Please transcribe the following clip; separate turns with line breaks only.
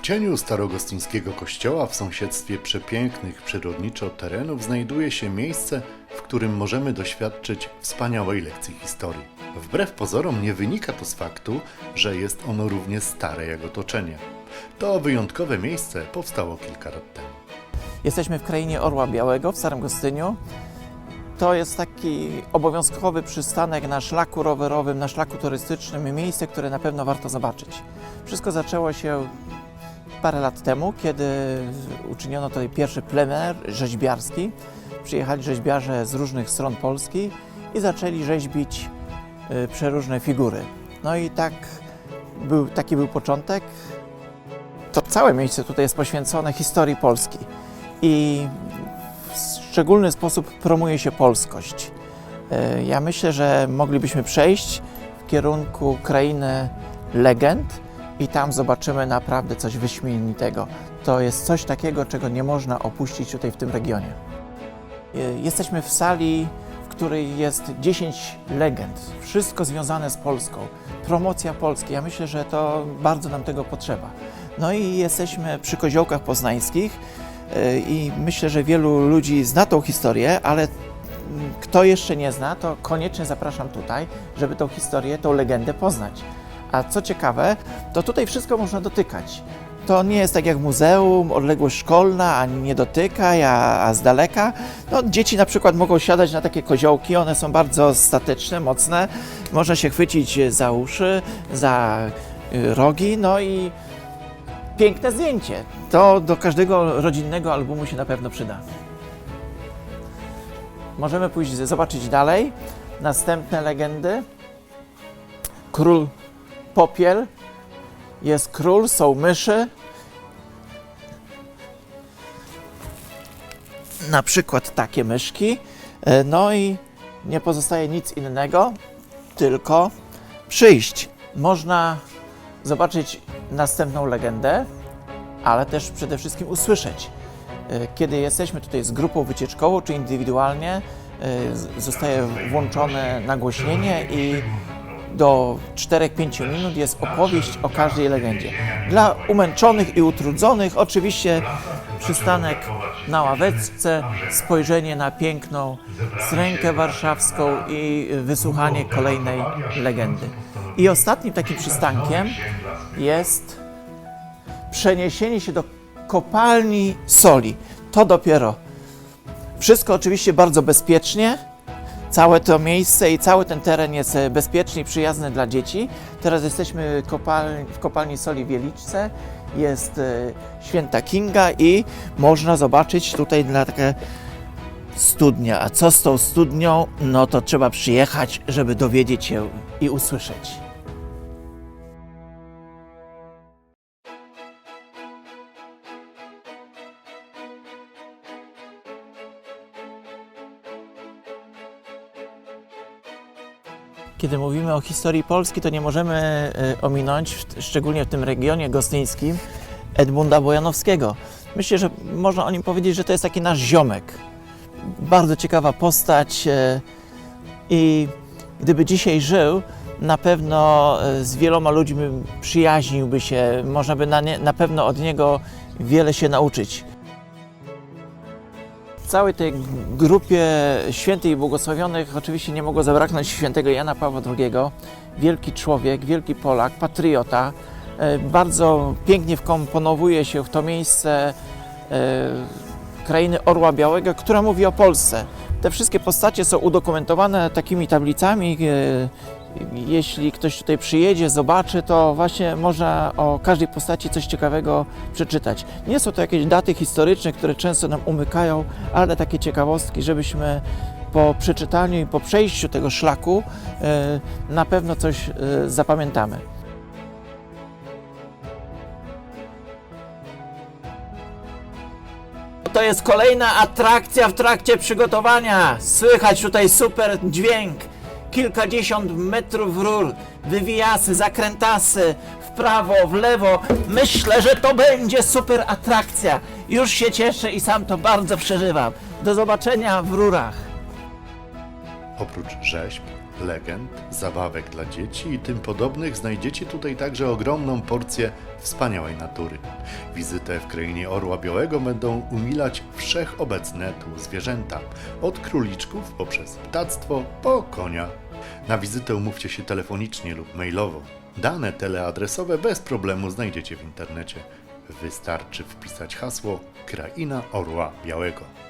W cieniu starogostyńskiego kościoła w sąsiedztwie przepięknych przyrodniczo terenów znajduje się miejsce, w którym możemy doświadczyć wspaniałej lekcji historii. Wbrew pozorom nie wynika to z faktu, że jest ono równie stare jak otoczenie. To wyjątkowe miejsce powstało kilka lat temu.
Jesteśmy w krainie Orła Białego w Starym Gostyniu. To jest taki obowiązkowy przystanek na szlaku rowerowym, na szlaku turystycznym, miejsce, które na pewno warto zobaczyć. Wszystko zaczęło się parę lat temu, kiedy uczyniono tutaj pierwszy plener rzeźbiarski. Przyjechali rzeźbiarze z różnych stron Polski i zaczęli rzeźbić y, przeróżne figury. No i tak był, taki był początek. To całe miejsce tutaj jest poświęcone historii Polski i w szczególny sposób promuje się polskość. E, Ja myślę, że moglibyśmy przejść w kierunku krainy legend i tam zobaczymy naprawdę coś wyśmienitego. To jest coś takiego, czego nie można opuścić tutaj w tym regionie. Jesteśmy w sali, w której jest 10 legend, wszystko związane z Polską, promocja Polski. Ja myślę, że to bardzo nam tego potrzeba. No i jesteśmy przy koziołkach poznańskich e, i myślę, że wielu ludzi zna tą historię, ale kto jeszcze nie zna, to koniecznie zapraszam tutaj, żeby tą historię, tą legendę poznać. A co ciekawe, to tutaj wszystko można dotykać. To nie jest tak jak muzeum, odległość szkolna, ani nie dotykaj, a, a z daleka. No, dzieci na przykład mogą siadać na takie koziołki, one są bardzo statyczne, mocne. Można się chwycić za uszy, za y, rogi, no i piękne zdjęcie. To do każdego rodzinnego albumu się na pewno przyda. Możemy pójść zobaczyć dalej. Następne legendy. Król Popiel. Jest król, są myszy. Na przykład takie myszki. E, No i nie pozostaje nic innego, tylko przyjść. Można zobaczyć następną legendę, ale też przede wszystkim usłyszeć. E, Kiedy jesteśmy tutaj z grupą wycieczkową czy indywidualnie, e, zostaje włączone nagłośnienie i do 4-5 minut jest opowieść o każdej legendzie. Dla umęczonych i utrudzonych oczywiście przystanek na ławeczce, spojrzenie na piękną Srękę Warszawską i wysłuchanie kolejnej legendy. I ostatnim takim przystankiem jest przeniesienie się do kopalni soli. To dopiero. Wszystko oczywiście bardzo bezpiecznie. Całe to miejsce i cały ten teren jest e, bezpieczny i przyjazny dla dzieci. Teraz jesteśmy w kopalni soli Wieliczce. Jest e, święta Kinga i można zobaczyć tutaj na takie studnia. A co z tą studnią? No to trzeba przyjechać, żeby dowiedzieć się i usłyszeć. Kiedy mówimy o historii Polski, to nie możemy e, ominąć, szczególnie w tym regionie gostyńskim, Edmunda Bojanowskiego. Myślę, że można o nim powiedzieć, że to jest taki nasz ziomek. Bardzo ciekawa postać e, i gdyby dzisiaj żył, na pewno e, z wieloma ludźmi przyjaźniłby się, można by na, nie, na pewno od niego wiele się nauczyć. Całej tej grupie świętych i błogosławionych oczywiście nie mogło zabraknąć świętego Jana Pawła II. Wielki człowiek, wielki Polak, patriota. E, Bardzo pięknie wkomponowuje się w to miejsce e, krainy Orła Białego, która mówi o Polsce. Te wszystkie postacie są udokumentowane takimi tablicami. Jeśli ktoś tutaj przyjedzie, zobaczy, to właśnie można o każdej postaci coś ciekawego przeczytać. Nie są to jakieś daty historyczne, które często nam umykają, ale takie ciekawostki, żebyśmy po przeczytaniu i po przejściu tego szlaku e, na pewno coś e, zapamiętamy. To jest kolejna atrakcja w trakcie przygotowania. Słychać tutaj super dźwięk. Kilkadziesiąt metrów rur, wywijasy, zakrętasy, w prawo, w lewo. Myślę, że to będzie super atrakcja. Już się cieszę i sam to bardzo przeżywam. Do zobaczenia w rurach.
Oprócz rzeźb, legend, zabawek dla dzieci i tym podobnych znajdziecie tutaj także ogromną porcję wspaniałej natury. Wizytę w krainie Orła Białego będą umilać wszechobecne tu zwierzęta, od króliczków poprzez ptactwo po konia. Na wizytę umówcie się telefonicznie lub mailowo. Dane teleadresowe bez problemu znajdziecie w internecie. Wystarczy wpisać hasło Kraina Orła Białego.